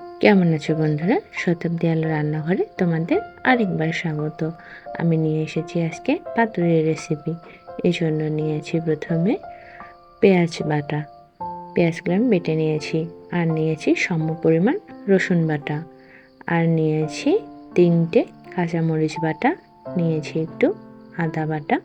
কেমন আছো বন্ধুরা? শতাব্দী আলো রান্নাঘরে তোমাদের আরেকবার স্বাগত। আমি নিয়ে এসেছি আজকে পাতুরের রেসিপি এই জন্য নিয়েছি প্রথমে পেঁয়াজ বাটা। পেঁয়াজগুলো আমি বেটে নিয়েছি। আর নিয়েছি সম পরিমাণ রসুন বাটা। আর নিয়েছি তিনটে কাঁচামরিচ বাটা। নিয়েছি একটু আদা বাটা।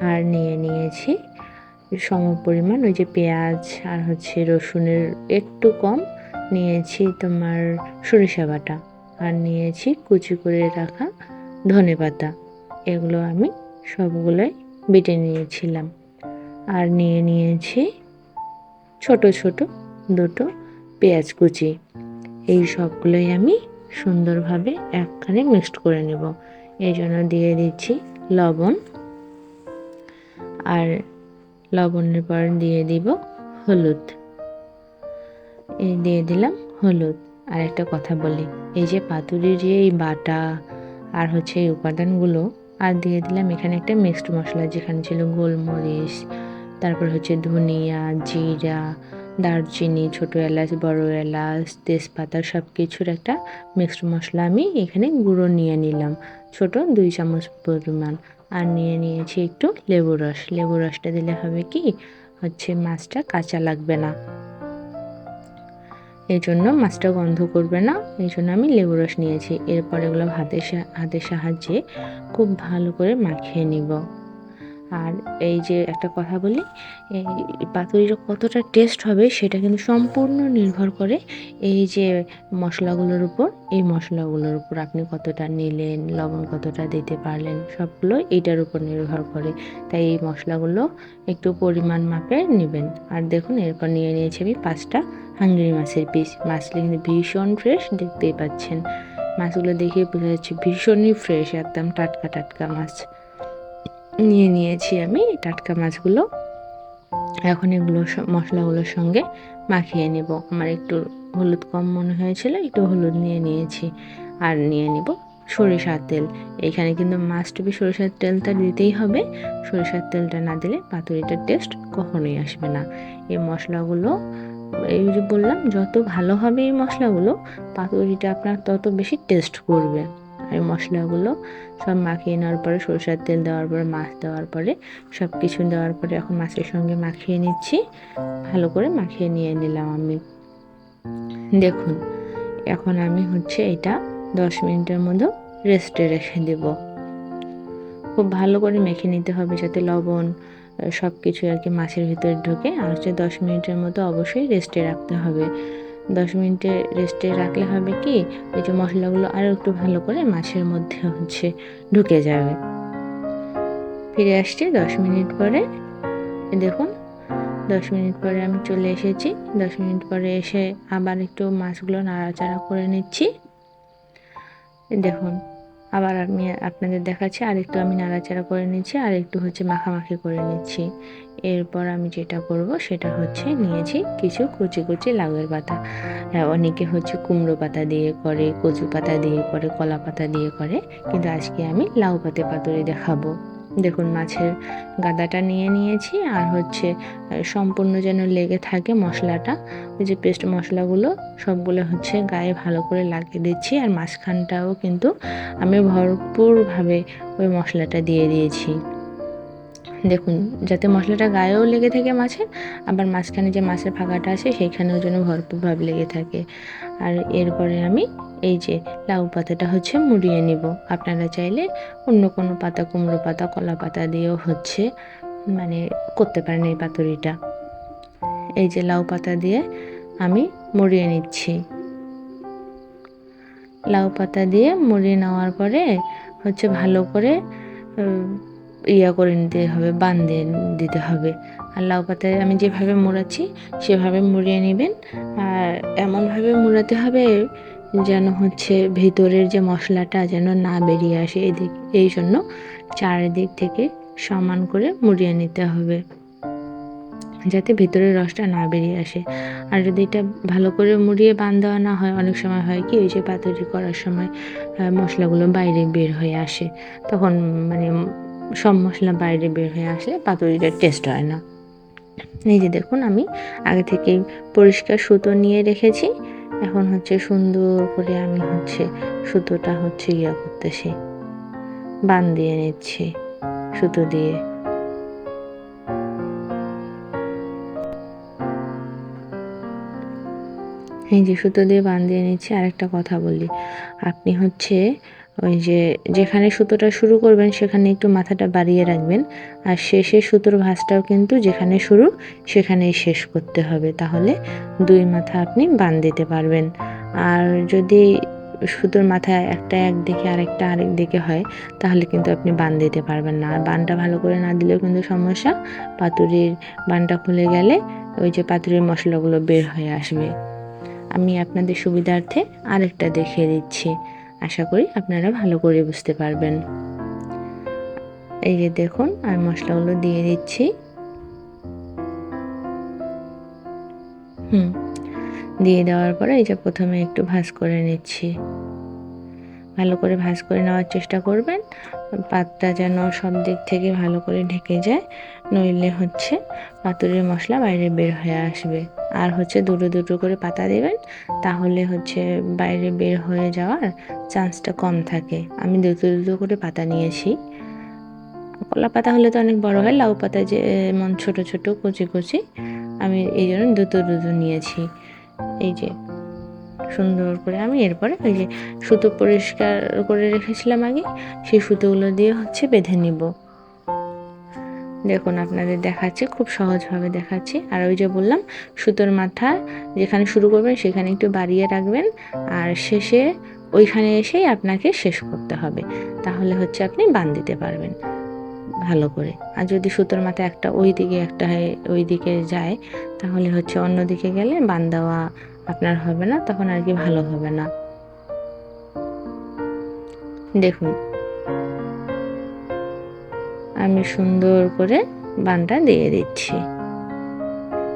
আর নিয়ে নিয়েছি সম পরিমাণ ওই যে পেঁয়াজ আর হচ্ছে রসুনের একটু কম নিয়েছি তোমার সরিষা বাটা আর নিয়েছি কুচি করে রাখা ধনে পাতা। এগুলো আমি সবগুলোই বেটে নিয়েছিলাম। আর নিয়ে নিয়েছি ছোট ছোট দুটো পেঁয়াজ কুচি। এই সবগুলোই আমি সুন্দরভাবে একখানে মিক্সড করে নেব। এই জন্য দিয়ে দিচ্ছি লবণ। আর লবণের পর দিয়ে দিব হলুদ। এই দিয়ে দিলাম হলুদ। আর একটা কথা বলি, এই যে পাতুরির যে এই বাটা আর হচ্ছে এই উপাদানগুলো, আর দিয়ে দিলাম এখানে একটা মিক্সড মশলা যেখানে ছিল গোলমরিচ, তারপর হচ্ছে ধনিয়া, জিরা, দারচিনি, ছোটো এলাচ, বড় এলাচ, তেজপাতা সব কিছুর একটা মিক্সড মশলা আমি এখানে গুঁড়ো নিয়ে নিলাম। ছোট দুই চামচ পরিমাণ। আর নিয়ে নিয়েছি একটু লেবু রস। লেবু রসটা দিলে হবে কি, হচ্ছে মাছটা কাঁচা লাগবে না। এই জন্য মাছটা গন্ধ করবে না। এই জন্য আমি লেবু রস নিয়েছি। এরপর এগুলো হাতের হাতের সাহায্যে খুব ভালো করে মাখিয়ে নিব। আর এই যে একটা কথা বলি, এই পাতুরিটা কতটা টেস্ট হবে সেটা কিন্তু সম্পূর্ণ নির্ভর করে এই যে মশলাগুলোর উপর, এই মশলাগুলোর উপর আপনি কতটা নিলেন, লবণ কতটা দিতে পারলেন, সবগুলো এইটার উপর নির্ভর করে। তাই এই মশলাগুলো একটু পরিমাণ মাপে নেবেন। আর দেখুন, এরপর নিয়ে নিয়েছি আমি পাঁচটা হাঙ্গরি মাছের পিস মাছগুলো কিন্তু ভীষণ ফ্রেশ দেখতেই পাচ্ছেন। মাছগুলো দেখে বোঝা যাচ্ছে ভীষণই ফ্রেশ একদম টাটকা টাটকা মাছ। নিয়ে নিয়েছি আমি টাটকা মাছগুলো। এখন এগুলো মশলাগুলোর সঙ্গে মাখিয়ে নেব। আমার একটু হলুদ কম মনে হয়েছিল, একটু হলুদ নিয়ে নিয়েছি আর নিয়ে নিব সরিষার তেল। এখানে কিন্তু মাছ টুপি সরিষার তেলটা দিতেই হবে। সরিষার তেলটা না দিলে পাতুরিটার টেস্ট কখনোই আসবে না। এই মশলাগুলো, এই যে বললাম, যত ভালো হবে এই মশলাগুলো, পাতুরিটা আপনার তত বেশি টেস্ট করবে। এই মশলাগুলো সব মাখিয়ে নেওয়ার পরে সরষের তেল দেওয়ার পরে, মাছ দেওয়ার পরে সব কিছু দেওয়ার পরে এখন মাছের সঙ্গে মাখিয়ে নিচ্ছি। ভালো করে মাখিয়ে নিয়ে নিলাম আমি। দেখুন, এখন আমি হচ্ছে এটা দশ মিনিটের মতো রেস্টে রেখে দেব। খুব ভালো করে মেখে নিতে হবে যাতে লবণ সব কিছু আর কি মাছের ভিতরে ঢোকে। আর হচ্ছে দশ মিনিটের মতো অবশ্যই রেস্টে রাখতে হবে। দশ মিনিটে রেস্টে রাখলে হবে কি? ওই যে মশলাগুলো আরও একটু ভালো করে মাছের মধ্যে হচ্ছে ঢুকে যাবে। ফিরে আসছি দশ মিনিট পরে। দেখুন, দশ মিনিট পরে আমি চলে এসেছি। দশ মিনিট পরে এসে আবার একটু মাছগুলো নাড়াচাড়া করে নিচ্ছি। দেখুন আবার আমি আপনাদের দেখাচ্ছি আর একটু আমি নাড়াচাড়া করে নিচ্ছি আর একটু হচ্ছে মাখামাখি করে নিচ্ছি। এরপর আমি যেটা করব সেটা হচ্ছে নিয়েছি কিছু কুচি কুচি লাউয়ের পাতা। হ্যাঁ, অনেকে হচ্ছে কুমড়ো পাতা দিয়ে করে কচু পাতা দিয়ে করে কলা পাতা দিয়ে করে কিন্তু আজকে আমি লাউ পাতে পাতুরি দেখাবো। দেখুন, মাছের গাদাটা নিয়ে নিয়েছি আর হচ্ছে সম্পূর্ণ যেন লেগে থাকে মশলাটা। ওই যে পেস্ট মশলাগুলো সবগুলো হচ্ছে গায়ে ভালো করে লাগিয়ে দিচ্ছি আর মাঝখানটাও কিন্তু আমি ভরপুরভাবে ওই মশলাটা দিয়ে দিয়েছি। দেখুন, যাতে মশলাটা গায়েও লেগে থাকে মাছে, আবার মাঝখানে যে মাছের ফাঁকাটা আছে, সেইখানেও যেন ভরপুরভাবে লেগে থাকে। আর এরপরে আমি এই যে লাউ পাতাটা হচ্ছে মুড়িয়ে নিব। আপনারা চাইলে অন্য কোনো পাতা, কুমড়ো পাতা, কলা পাতা দিয়েও হচ্ছে মানে করতে পারেন এই পাতুরিটা। এই যে লাউ পাতা দিয়ে আমি মুড়িয়ে নিচ্ছি। লাউ পাতা দিয়ে মুড়িয়ে নেওয়ার পরে হচ্ছে ভালো করে ইয়া করে নিতে হবে বান্ধে দিতে হবে। আর লাউ পাতায় আমি যেভাবে মোড়াচ্ছি, সেভাবে মুড়িয়ে নেবেন। আর এমনভাবে মোড়াতে হবে যেন হচ্ছে ভেতরের যে মশলাটা যেন না বেরিয়ে আসে এদিক, এই জন্য চারিদিক থেকে সমান করে মুড়িয়ে নিতে হবে। যাতে ভেতরের রসটা না বেরিয়ে আসে। আর যদি এটা ভালো করে মুড়িয়ে বান দেওয়া না হয়, অনেক সময় হয় কি, ওই যে পাতুরি করার সময় মশলাগুলো বাইরে বের হয়ে আসে। তখন মানে সব মশলা বাইরে বের হয়ে আসলে পাতুরিটার টেস্ট হয় না। এই যে দেখুন, আমি আগে থেকে পরিষ্কার সুতো নিয়ে রেখেছি। এখন হচ্ছে সুন্দর করে আমি হচ্ছে সুতোটা হচ্ছে ইয়া করতেছি বান দিয়ে নিচ্ছি সুতো দিয়ে। এই যে সুতো দিয়ে বান দিয়ে নিচ্ছি, আরেকটা কথা বলি। আপনি হচ্ছে ওই যে যেখানে সুতোটা শুরু করবেন, সেখানে একটু মাথাটা বাড়িয়ে রাখবেন। আর শেষে সুতোর ভাঁজটাও কিন্তু যেখানে শুরু, সেখানেই শেষ করতে হবে। তাহলে দুই মাথা আপনি বান দিতে পারবেন। আর যদি সুতোর মাথায় একটা এক একদিকে আরেকটা আরেক দিকে হয়, তাহলে কিন্তু আপনি বান দিতে পারবেন না। আর বানটা ভালো করে না দিলেও কিন্তু সমস্যা। পাতুরির বানটা খুলে গেলে ওই যে পাতুরির মশলাগুলো বের হয়ে আসবে। আমি আপনাদের সুবিধার্থে আরেকটা দেখিয়ে দিচ্ছি। আশা করি আপনারা ভালো করে বুঝতে পারবেন। এই যে দেখুন আমি মশলাগুলো দিয়ে দিচ্ছি। হুম, দিয়ে দেওয়ার পরে এই যে প্রথমে একটু ভাজ করে নিচ্ছি। ভালো করে ভাজ করে নেওয়ার চেষ্টা করবেন। পাতটা যেন সব দিক থেকে ভালো করে ঢেকে যায়, নইলে হচ্ছে পাতুরির মশলা বাইরে বের হয়ে আসবে। আর হচ্ছে দুটো দুটো করে পাতা দেবেন, তাহলে হচ্ছে বাইরে বের হয়ে যাওয়ার চান্সটা কম থাকে। আমি দুটো দুটো করে পাতা নিয়েছি। কলা পাতা হলে তো অনেক বড় হয়, লাউ পাতা যে মন ছোট ছোট কচি কচি। আমি এই জন্য দুটো দুটো নিয়েছি। এই যে, সুন্দর করে আমি এরপরে ওই যে সুতো পরিষ্কার করে রেখেছিলাম আগে, সেই সুতোগুলো দিয়ে হচ্ছে বেঁধে নিব। দেখুন, আপনাদের দেখাচ্ছে, খুব সহজভাবে দেখাচ্ছি। আর ওই যে বললাম, সুতোর মাথা যেখানে শুরু করবেন, সেখানে একটু বাড়িয়ে রাখবেন। আর শেষে ওইখানে এসেই আপনাকে শেষ করতে হবে। তাহলে হচ্ছে আপনি বান দিতে পারবেন, ভালো করে। আর যদি সুতোর মাথা একটা ওই দিকে, একটা ওই দিকে যায়, তাহলে হচ্ছে অন্য দিকে গেলে বান দেওয়া আপনার হবে না, তখন আর কি ভালো হবে না। দেখুন আমি সুন্দর করে বানটা দিয়ে দিচ্ছি।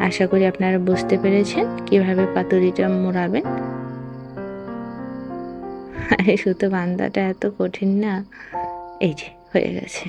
আশা করি আপনারা বুঝতে পেরেছেন কীভাবে পাতুরিটা মোড়াবেন। আরে সুতো বান্দাটা এত কঠিন না, এই যে, হয়ে গেছে।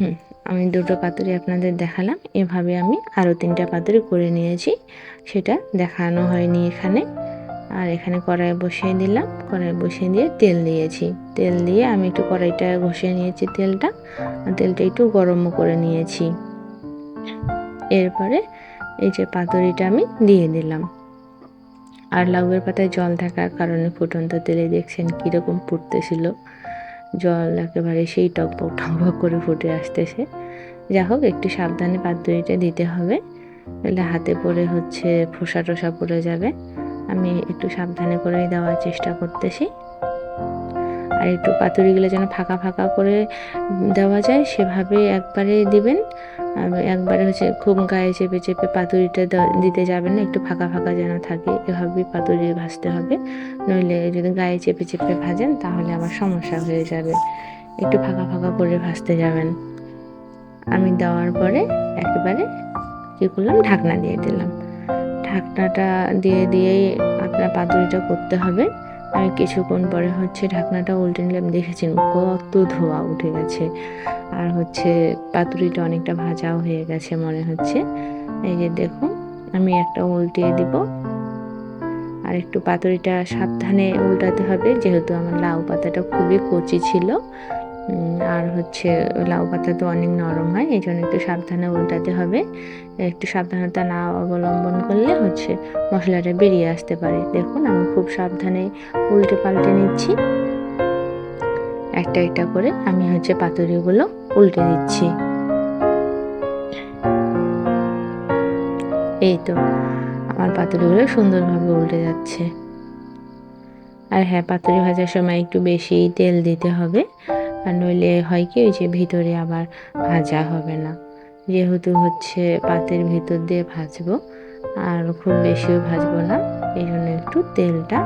হুম, আমি দুটো পাতুরি আপনাদের দেখালাম। এভাবে আমি আরও তিনটা পাতুরি করে নিয়েছি। সেটা দেখানো হয়নি এখানে। আর এখানে কড়াই বসিয়ে দিলাম। কড়াই বসিয়ে দিয়ে তেল দিয়েছি। তেল দিয়ে আমি একটু কড়াইটা ঘষিয়ে নিয়েছি তেলটা। আর তেলটা একটু গরমও করে নিয়েছি। এরপরে এই যে পাতুরিটা আমি দিয়ে দিলাম। আর লাউয়ের পাতায় জল থাকার কারণে ফুটন্ত তেলে দেখছেন কীরকম ফুটতেছিল। জল একেবারে সেই টকবক টকবক করে ফুটে আসতেছে। যা হোক, একটু সাবধানে পাতুরিটা দিতে হবে। নাহলে হাতে পরে হচ্ছে, ফোসা টোসা পড়ে যাবে। আমি একটু সাবধানে করেই দেওয়ার চেষ্টা করতেছি। আর একটু পাতুরিগুলো যেন ফাঁকা ফাঁকা করে দেওয়া যায়, সেভাবে একবারে দিবেন। একবারে হচ্ছে খুব গায়ে চেপে চেপে পাতুরিটা দিতে যাবেন না, একটু ফাঁকা ফাঁকা যেন থাকে, এভাবেই পাতুরি ভাজতে হবে। নইলে যদি গায়ে চেপে চেপে ভাজেন, তাহলে আমার সমস্যা হয়ে যাবে। একটু ফাঁকা ফাঁকা করে ভাজতে যাবেন। আমি দেওয়ার পরে একেবারে কী করলাম? ঢাকনা দিয়ে দিলাম। ঢাকনাটা দিয়ে দিয়েই আপনার পাতুরিটা করতে হবে। আমি কিছুক্ষণ পরে হচ্ছে ঢাকনাটা উল্টে নিলাম দেখেছেন কত ধোয়া উঠে গেছে। আর হচ্ছে পাতুরিটা অনেকটা ভাজাও হয়ে গেছে মনে হচ্ছে। এই যে দেখুন, আমি একটা উল্টিয়ে দিব। আর একটু পাতুরিটা সাবধানে উল্টাতে হবে, যেহেতু আমার লাউ পাতাটা খুবই কচি ছিল। আর হচ্ছে লাউ পাতা তো অনেক নরম হয়, এই জন্য একটু সাবধানে উল্টাতে হবে। একটু সাবধানতা না অবলম্বন করলে হচ্ছে মশলাটা বেরিয়ে আসতে পারে। দেখুন, আমি খুব সাবধানে উল্টে পাল্টে নিচ্ছি। একটা একটা করে আমি হচ্ছে পাতুরিগুলো উল্টে দিচ্ছি। এই তো, আমার পাতুরিগুলো সুন্দরভাবে উল্টে যাচ্ছে। আর হ্যাঁ পাতুরি ভাজার সময় একটু বেশি তেল দিতে হবে। আর নইলে হয় কি, ওই যে ভিতরে আবার ভাজা হবে না। যেহেতু হচ্ছে পাতের ভিতর দিয়ে ভাজবো, আর খুব বেশিও ভাজবো না, এই জন্য একটু তেলটা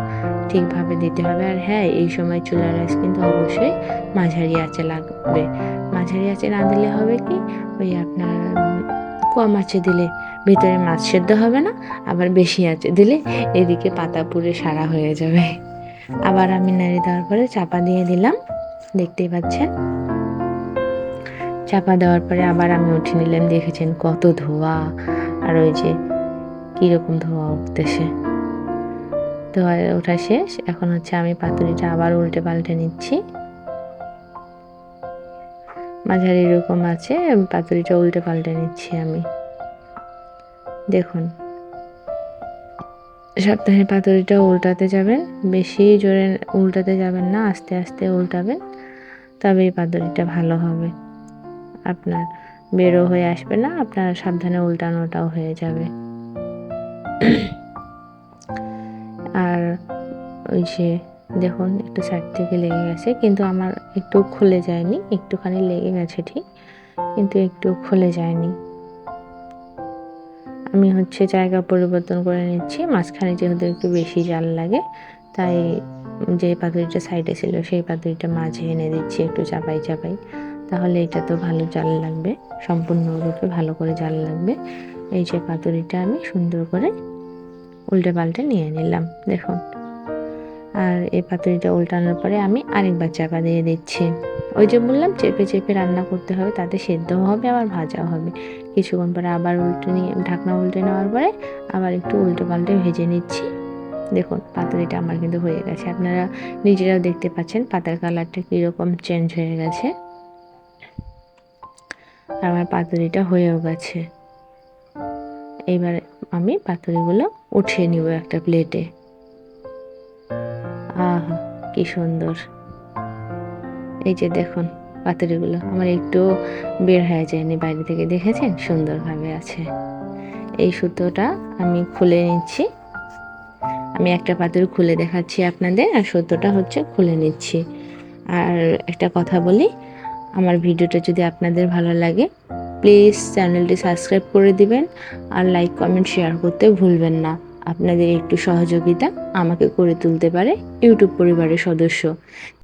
ঠিকভাবে দিতে হবে। আর হ্যাঁ এই সময় চুলা রাইস কিন্তু অবশ্যই মাঝারি আঁচে লাগবে। মাঝারি আঁচে না দিলে হবে কি, ওই আপনার কম আঁচে দিলে ভিতরে মাছ সেদ্ধ হবে না, আবার বেশি আঁচে দিলে এদিকে পাতা পুড়ে সারা হয়ে যাবে। আবার আমি নাড়ি দেওয়ার পরে চাপা দিয়ে দিলাম। দেখতেই পাচ্ছেন? চাপা দেওয়ার পরে আবার আমি উঠে নিলাম, দেখেছেন কত ধোয়া। আর ওই যে কীরকম ধোয়া উঠতেছে। ধোয়া ওঠা শেষ, এখন হচ্ছে আমি পাতুরিটা আবার উল্টে পাল্টে নিচ্ছি। মাঝারি এরকম আছে, পাতুরিটা উল্টে পাল্টে নিচ্ছি আমি। দেখুন। সপ্তাহে পাতুরিটা উল্টাতে যাবেন, বেশি জোরে উল্টাতে যাবেন না আস্তে আস্তে উল্টাবেন। তবেই পাতুরিটা ভালো হবে। আপনার বেরো হয়ে আসবে না, আপনার সাবধানে উল্টানোটাও হয়ে যাবে। আর ওই যে দেখুন, একটু সাইড থেকে লেগে গেছে, কিন্তু আমার একটু খুলে যায়নি, একটুখানি লেগে গেছে ঠিক, কিন্তু একটু খুলে যায়নি। আমি হচ্ছে জায়গা পরিবর্তন করে নিচ্ছি, মাঝখানে যেহেতু একটু বেশি জাল লাগে, তাই যে পাতুরিটা সাইডে ছিল, সেই পাতুরিটা মাঝে এনে দিচ্ছি একটু চাপাই চাপাই। তাহলে এটা তো ভালো জাল লাগবে, সম্পূর্ণরূপে ভালো করে জাল লাগবে। এই যে পাতুরিটা আমি সুন্দর করে উল্টে পাল্টে নিয়ে নিলাম, দেখুন। আর এই পাতুরিটা উল্টানোর পরে আমি আরেকবার চাপা দিয়ে দিচ্ছি। ওই যে বললাম, চেপে চেপে রান্না করতে হবে, তাতে সেদ্ধও হবে, আবার ভাজাও হবে। কিছুক্ষণ পরে আবার উল্টে নিয়ে, ঢাকনা উল্টে নেওয়ার পরে আবার একটু উল্টে পাল্টে ভেজে নিচ্ছি। দেখুন পাতুরিটা আমার কিন্তু হয়ে গেছে। আপনারা নিজেরাও দেখতে পাচ্ছেন, পাতার কালারটা কীরকম চেঞ্জ হয়ে গেছে। আমার পাতুরিটা হয়েও গেছে। এবার আমি পাতুরিগুলো উঠিয়ে নিব একটা প্লেটে আহা, কি সুন্দর। এই যে দেখুন পাতুরিগুলো আমার একটু বের হয়ে যায়নি বাইরে থেকে, দেখেছেন? সুন্দরভাবে আছে। এই সুতোটা আমি খুলে নিচ্ছি। আমি একটা পাথর খুলে দেখাচ্ছি আপনাদের, আর সদ্যটা হচ্ছে খুলে নিচ্ছি। আর একটা কথা বলি, আমার ভিডিওটা যদি আপনাদের ভালো লাগে প্লিজ চ্যানেলটি সাবস্ক্রাইব করে দিবেন, আর লাইক কমেন্ট শেয়ার করতে ভুলবেন না। আপনাদের একটু সহযোগিতা আমাকে করে তুলতে পারে, ইউটিউব পরিবারের সদস্য।